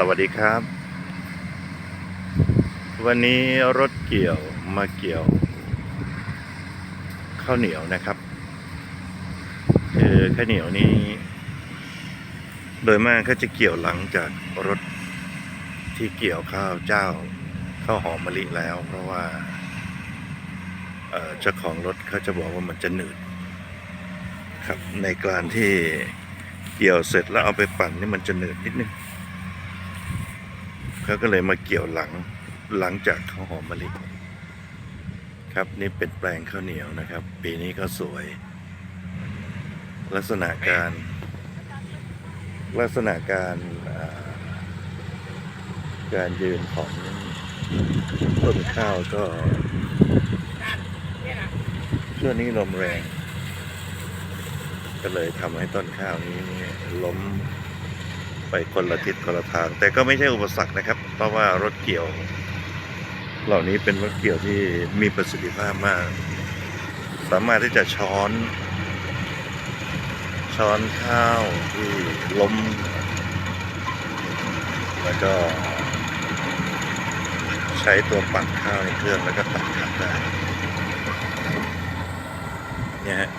สวัสดีครับ วันนี้รถเกี่ยวมาเกี่ยว ข้าวเหนียวนะครับ คือข้าวเหนียวนี้ โดยมากเขาจะเกี่ยวหลังจากรถที่เกี่ยวข้าวเจ้าข้าวหอมมะลิแล้ว เพราะว่าเอ่อเจ้าของรถเขาจะบอกว่ามันจะหนืดครับในการที่เกี่ยวเสร็จแล้วเอาไปปั่นนี่มันจะหนืดนิดนึง เขาก็เลยมาเกี่ยวหลังหลังจากข้าวหอมมะลิครับนี่เป็นแปลงข้าวเหนียวนะครับ ปีนี้ก็สวย ลักษณะการ ลักษณะการการยืนของต้นข้าวก็ช่วงนี้ลมแรง ก็เลยทำให้ต้นข้าวนี้ล้ม ไปคนละทิศคนละทาง แต่ก็ไม่ใช่อุปสรรคนะครับ เพราะว่ารถเกี่ยว เหล่านี้เป็นรถเกี่ยวที่มีประสิทธิภาพมาก สามารถที่จะช้อน ช้อนข้าวที่ล้ม แล้วก็ ใช้ตัวปั่นข้าวในเครื่องแล้วก็ตัดขัดได้เนี่ยฮะ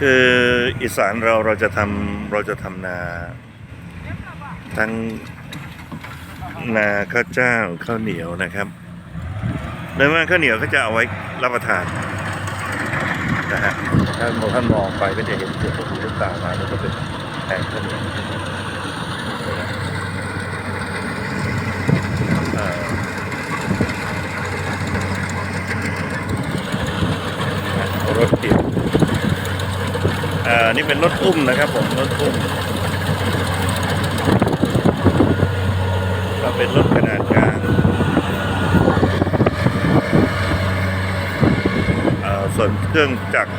คืออีสานเราเราจะทำเราจะทำนา ทั้งนาข้าวเจ้าข้าวเหนียวนะครับโดยมากข้าวเหนียวก็จะเอาไว้รับประทานนะฮะถ้าท่านมองไปก็จะเห็นเสียงของลูกตามาแล้วก็เป็นแผงข้าวเหนียวรถเกี่ยวอ่านี่เป็นรถอุ้มนะครับผมรถอุ้ม เป็นรถขนาดกลางเอ่อส่วนเครื่องจักร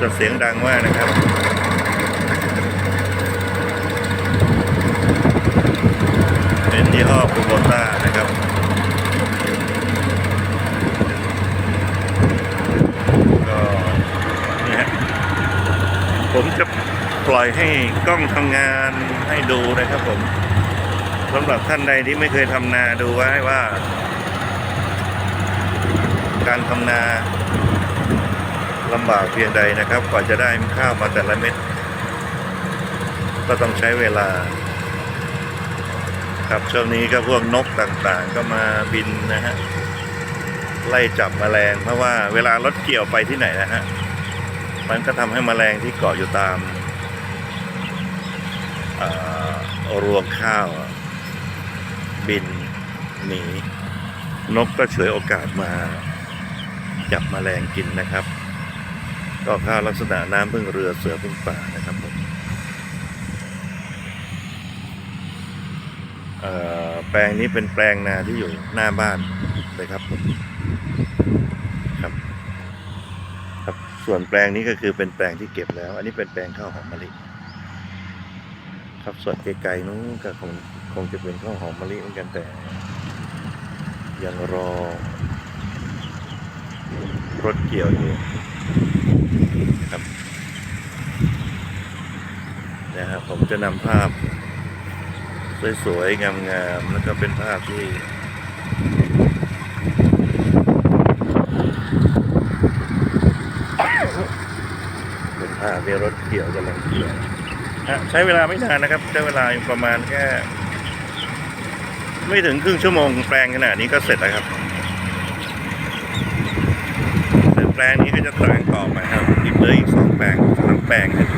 จะเสียงดังมากนะครับเป็นยี่ห้อคูโบต้านะครับก็นี่ฮะผมจะปล่อยให้กล้องทำงานให้ดูนะครับผม สำหรับท่านใดที่ไม่เคยทำนาดูไว้ว่า การทำนาลำบากเพียงใดนะครับ กว่าจะได้ข้าวมาแต่ละเม็ด ก็ต้องใช้เวลา ครับช่วงนี้ก็พวกนกต่างๆ ก็มาบินนะฮะไล่จับแมลง เพราะว่าเวลารถเกี่ยวไปที่ไหนนะฮะมันก็ทำให้แมลงที่เกาะอยู่ตามอรวงข้าว บินหนีนกก็เฉวยโอกาสมาจับแมลงกินนะครับ ก็ข้าวลักษณะน้ำพึ่งเรือเสือพึ่งป่านะครับผมแปลงนี้เป็นแปลงนาที่อยู่หน้าบ้านเลยครับผมครับ ครับส่วนแปลงนี้ก็คือเป็นแปลงที่เก็บแล้ว อันนี้เป็นแปลงข้าวหอมมะลิ ครับส่วนไกลๆนู้นก็คงคงจะเป็นข้าวหอมมะลิเหมือนกันแต่ ยังรอ รถเกี่ยวอยู่ครับนะฮะผมจะนำภาพ สวยๆงามๆแล้วก็เป็นภาพที่เป็นภาพที่รถเกี่ยวกำลังเกี่ยว ใช้เวลาไม่นานนะครับใช้เวลาอยู่ประมาณแค่ ไม่ถึงครึ่งชั่วโมงแปลงขนาดนี้ก็เสร็จแล้วครับแต่แปลงนี้ก็จะต่างต่อไปครับอีกเลยอีกสองแปลงสามแปลงครับ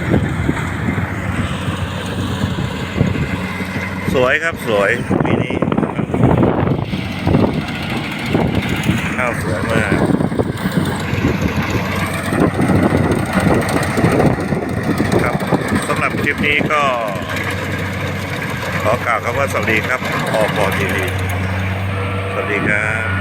สวยครับสวยปีนี้ข้าวสวยมาก ครับสำหรับคลิปนี้ก็ ขอกล่าวคำว่าสวัสดีครับอปอทีวีสวัสดีครับ